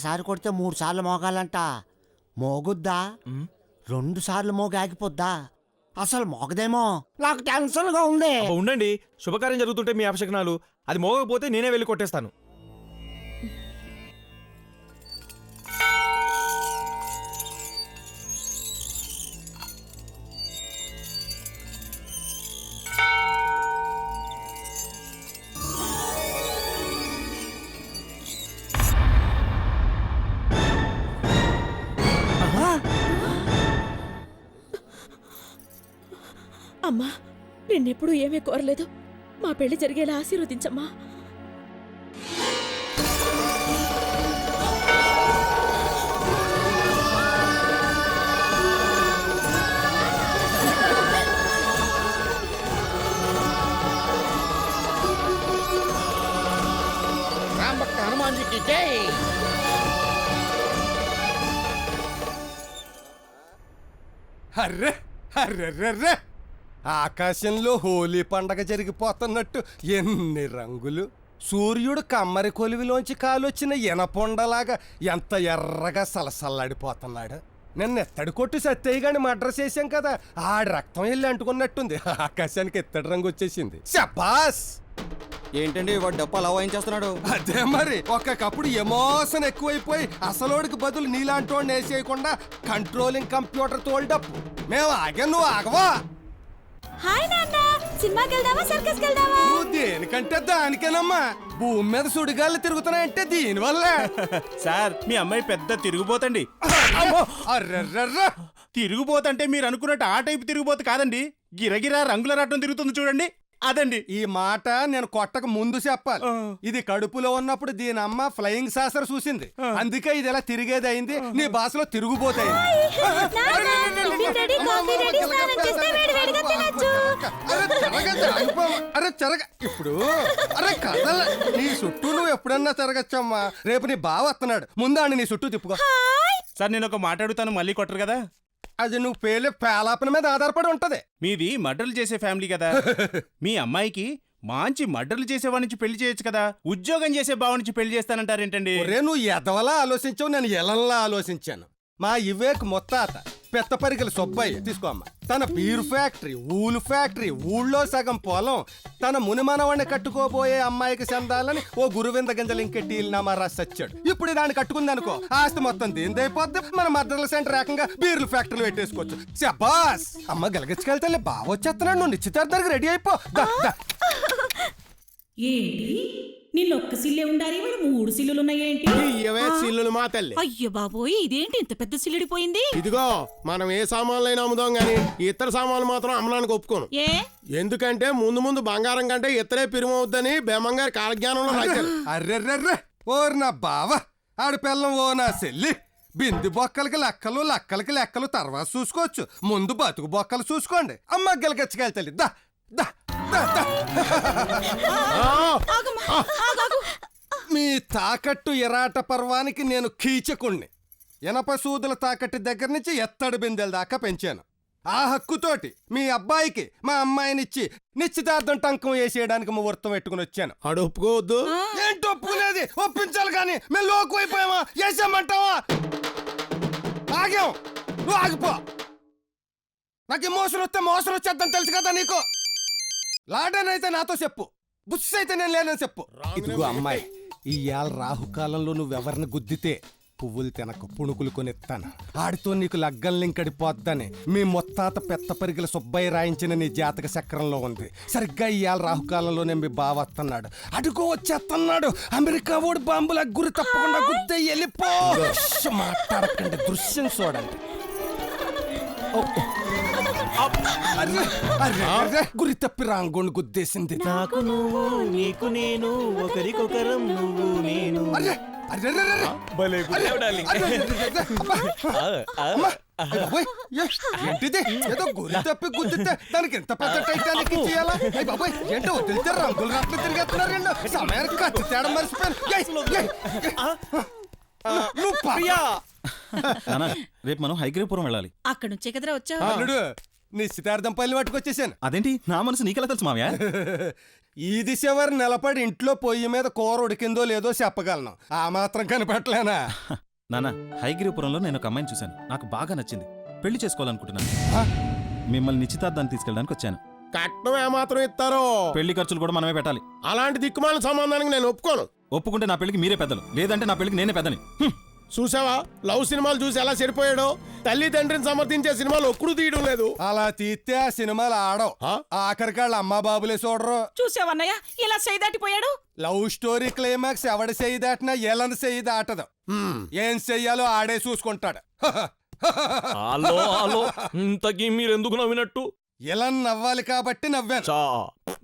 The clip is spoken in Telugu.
ఒక్కసారి కొడితే మూడు సార్లు మోగాలంట. మోగుద్దా? రెండు సార్లు మోగి ఆగిపోద్దా? అసలు మోగదేమో? నాకు టెన్షన్గా ఉంది. ఉండండి. శుభకార్యం జరుగుతుంటే మీ అపశకనాలు అది మోగకపోతే నేనే వెళ్ళి కొట్టేస్తాను. అమ్మా నిన్నెప్పుడు ఏమీ కోరలేదు. మా పెళ్ళి జరిగేలా ఆశీర్వదించమ్మా. జై! అర్రే అర్రెర్రెర్రే ఆకాశంలో హోలీ పండగ జరిగిపోతున్నట్టు ఎన్ని రంగులు. సూర్యుడు కమ్మరి కొలివిలోంచి కాలొచ్చిన ఎనపొండలాగా ఎంత ఎర్రగా సలసల్లాడిపోతున్నాడు. నిన్న ఎత్తడి కొట్టు సత్తయ్య గాని మడ్రస్ చేశాం కదా ఆడి రక్తం వెళ్ళి అంటుకున్నట్టుంది. ఆకాశానికి ఎత్తడి రంగు వచ్చేసింది. శబాస్! ఏంటండి వాడు డప్పు అలా వాయించేస్తున్నాడు? అదే మరి ఒక్కొక్కప్పుడు ఎమోషన్ ఎక్కువైపోయి అసలోడికి బదులు నీలాంటోడిని వేసేయకుండా కంట్రోలింగ్ కంప్యూటర్ తోల్డప్పు మేము ఆగా నువ్వు ఆగవా? హాయ్ నాన్న సినిమాకి వెళ్దామా సర్కస్ వెళ్దామా దేనికంటే దానికేనమ్మా. భూమి మీద సుడిగాళ్ళు తిరుగుతున్నాయంటే దీనివల్లే. సార్ మీ అమ్మాయి పెద్ద అర్రర్రర్ర. తిరుగుబోతంటే మీరు అనుకున్నట్టు ఆ టైపు తిరుగుబోతు కాదండి. గిరగిరా రంగుల రాటం తిరుగుతుంది చూడండి. అదండి. ఈ మాట నేను కొట్టక ముందు చెప్పాలి. ఇది కడుపులో ఉన్నప్పుడు దీని అమ్మ ఫ్లయింగ్ సాసర్ చూసింది. అందుకే ఇది ఇలా తిరిగేది అయింది. నీ భాషలో తిరుగుబోతాయి. అరే చెరగ. ఇప్పుడు అరే కదల. నీ చుట్టూ నువ్వు ఎప్పుడన్నా తిరగచ్చమ్మా. రేపు నీ బావ వస్తున్నాడు. ముందు నీ చుట్టూ తిప్పుకో. సార్ నేను ఒక మాట్లాడుతాను మళ్ళీ కొట్టరు కదా? అది నువ్వు పేలే పేలాపన మీద ఆధారపడి ఉంటది. మీది మర్డర్లు చేసే ఫ్యామిలీ కదా. మీ అమ్మాయికి మంచి మర్డర్లు చేసేవాడి నుంచి పెళ్ళి చేయొచ్చు కదా. ఉద్యోగం చేసే బావ నుంచి పెళ్ళి చేస్తానంటారేంటండి? ఒరే నువ్వు ఎదవలా ఆలోచించావు నేను ఎలంలా ఆలోచించాను. మా ఇవేక్ మొత్తాత పెద్ద పరికల సుబ్బయ్య తీసుకో అమ్మ తన బీర్ ఫ్యాక్టరీ ఊలు ఫ్యాక్టరీ ఊళ్ళో సగం పొలం తన మునిమనవాణ్ణి కట్టుకోబోయే అమ్మాయికి చెందాలని ఓ గురువింద గింజలు ఇంకెట్టి నామారా సచ్చాడు. ఇప్పుడు దాన్ని కట్టుకుంది అనుకో ఆస్తి మొత్తం దేనిదైపోద్ది మన మద్దతుల సెంటర్ ఏకంగా బీర్లు ఫ్యాక్టరీలు పెట్టేసుకోవచ్చు. శబాస్! అమ్మ గలగచ్చుకెళ్తే బాగా వచ్చేస్తున్నాడు నువ్వు నిశ్చితార్థానికి రెడీ అయిపో. ఏంటి? నిన్న ఒక్క సిల్లే ఉండాలి మూడు సిల్లులు ఉన్నాయేంటి ఇవే సిల్లులు మా తల్లి. అయ్యో బాబోయ్ ఇదేంటి ఇంత పెద్ద సిల్లుడిపోయింది? ఇదిగో మనం ఏ సామాన్లైనా అమ్ముదాం గాని ఇతర సామాన్లు మాత్రం అమ్మడానికి ఒప్పుకోను. ఏ? ఎందుకంటే ముందు ముందు బంగారం కంటే ఇతరే పిరుమవుద్దని బేమంగారి కాలజ్ఞానంలో రాశారు. అర్రెర్రెర్రె ఓర్ నా బావ ఆడి పిల్లం ఓ నా సెల్లి. బింది బొక్కలకి లెక్కలు లెక్కలకి లెక్కలు తర్వాత చూసుకోవచ్చు. ముందు బతుకు బొక్కలు చూసుకోండి. అమ్మ గెలకెచ్చకెళ్తాలి దా మీ తాకట్టు ఎరాట పర్వానికి నేను కీచకుణ్ణి. ఇనప సూదుల తాకట్టు దగ్గర నుంచి ఎత్తడి బిందెల దాకా పెంచాను. ఆ హక్కుతోటి మీ అబ్బాయికి మా అమ్మాయినిచ్చి నిశ్చితార్థం టంకం వేసేయడానికి ముహూర్తం పెట్టుకుని వచ్చాను. ఆడు ఒప్పుకోవద్దు. ఏంటి ఒప్పుకునేది? ఒప్పించాలి కానీ మేము లోకు అయిపోయామా? వేసామంటావా? ఆగాం నువ్వు ఆగిపో. నాకు ఎమోషన్ వస్తే మోసం వచ్చేద్దని తెలుసు కదా నీకు? లాడన్ అయితే నాతో చెప్పు. బుస్ అయితే నేను లేనని చెప్పు. ఇదిగో అమ్మాయి ఇవాళ రాహుకాలంలో నువ్వెవరిని గుద్దితే పువ్వులు తినక పుణుకులు కొనిస్తాను ఆడితో నీకు లగ్గం లింకడిపోద్దని మీ మొత్తాత పెద్ద పరిగల సుబ్బయ్య రాయించిన నీ జాతక చక్రంలో ఉంది. సరిగ్గా ఇవాళ రాహుకాలంలోనే మీ బావ వస్తున్నాడు అడుగో వచ్చేస్తున్నాడు అమెరికా ఓడి బాంబుల గురి తప్పకుండా గుద్దే వెళ్ళిపో. మాట్లాడకండి దృశ్యం చూడండి. గురి తప్పి రాంగోండి గుద్దేసింది. నాకు నువ్వు నీకు నేను ఒకరికొకరం నువ్వు నేను. భలే ఏంటిది? ఏదో గురి తప్పి గుద్దితే దానికి ఎంత పెద్ద టైటానిక్ ఇచ్చేయాలా? అయ్య బాబోయ్ ఏంటో వదిలితే రంగులు రాట్లు తిరిగేస్తున్నారు రెండు సమయానికి తేడా మర్చిపోయాను. నువ్వు పర్యా. రేపు మనం హైగ్రేపురం వెళ్ళాలి. అక్కడ నుంచే కదరా వచ్చావు? నిశ్చితార్థం పల్లి పట్టుకొచ్చేసాను అదేంటి? నా మనసు నీకెలా తెలుసు మామయ్య ఈది చివరి నిలబడి ఇంట్లో పొయ్యి మీద కూర ఉడికిందో లేదో చెప్పగలను. ఆ మాత్రం కనిపెట్టలేనా? నాన్న హైగిరిపురంలో నేను ఒక అమ్మాయిని చూశాను. నాకు బాగా నచ్చింది. పెళ్ళి చేసుకోవాలనుకుంటున్నాను? మిమ్మల్ని నిశ్చితార్థాన్ని తీసుకెళ్ళడానికి వచ్చాను. కట్నం ఏమాత్రం ఇస్తారో? పెళ్ళి ఖర్చులు కూడా మనమే పెట్టాలి. అలాంటి దిక్కుమాల సంబంధానికి నేను ఒప్పుకోను. ఒప్పుకుంటే నా పెళ్ళికి మీరే పెద్దలు. లేదంటే నా పెళ్ళికి నేనే పెద్దని. చూసావా? లవ్ సినిమాలు చూసి ఎలా సరిపోయాడో తల్లి తండ్రిని సమర్థించే సినిమాలు ఒక్కడు తీయడం లేదు. అలా తీస్తే ఆ సినిమాలు ఆడవు. ఆ? ఆఖరికాళ్ళు అమ్మా బాబులే చూడరు. చూసావన్నయ్య ఇలా దాటిపోయాడు? లవ్ స్టోరీ క్లైమాక్స్ ఎవడ చెయ్యి దాటినా ఎలని చెయ్యి దాటదు. ఏం చెయ్యాలో ఆడే చూసుకుంటాడు. Hello hello. ఇంతకీ మీరెందుకు నవ్వినట్టు? ఇలా నవ్వాలి కాబట్టి నవ్వాను. చా.